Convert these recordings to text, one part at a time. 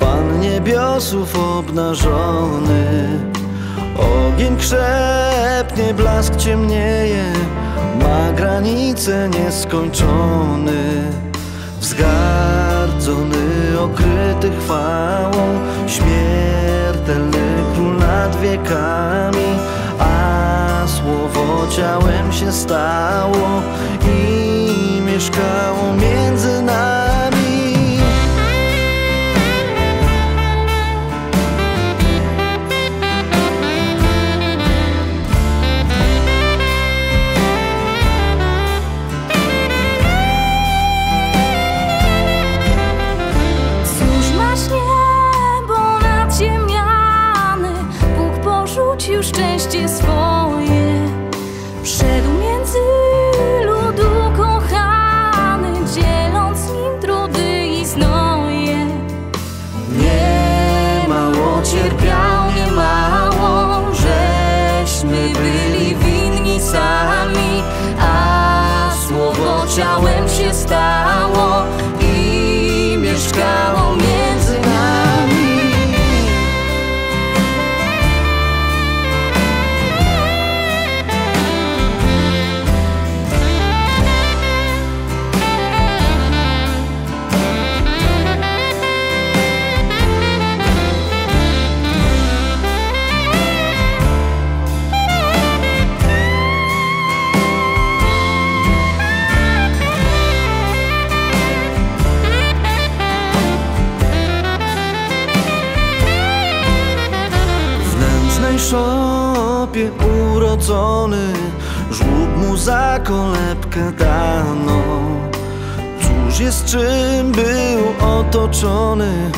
Pan niebiosów obnażony. Ogień krzepnie, blask ciemnieje Ma granice nieskończony Wzgardzony, okryty chwałą Śmiertelny król nad wiekami A słowo ciałem się stało I szczęście swoje Wszedł między ludu kochany Dzieląc nim trudy i znoje. Nie mało cierpiał, nie mało Żeśmy byli winni sami A słowo ciałem się stało szopie urodzony Żłób mu za kolebkę dano. Cóż jest czym był otoczony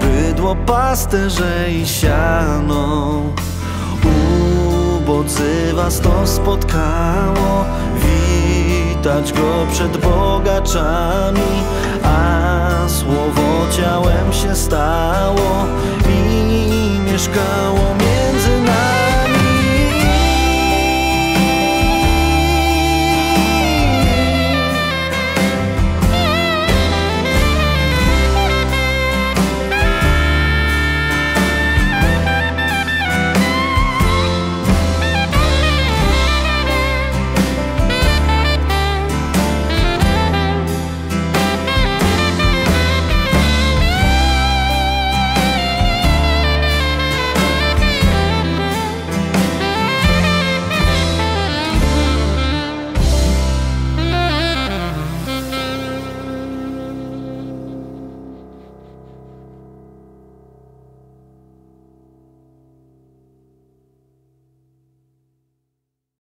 Bydło, pasterze i siano. Ubodzy was to spotkało Witać go przed bogaczami A słowo ciałem się stało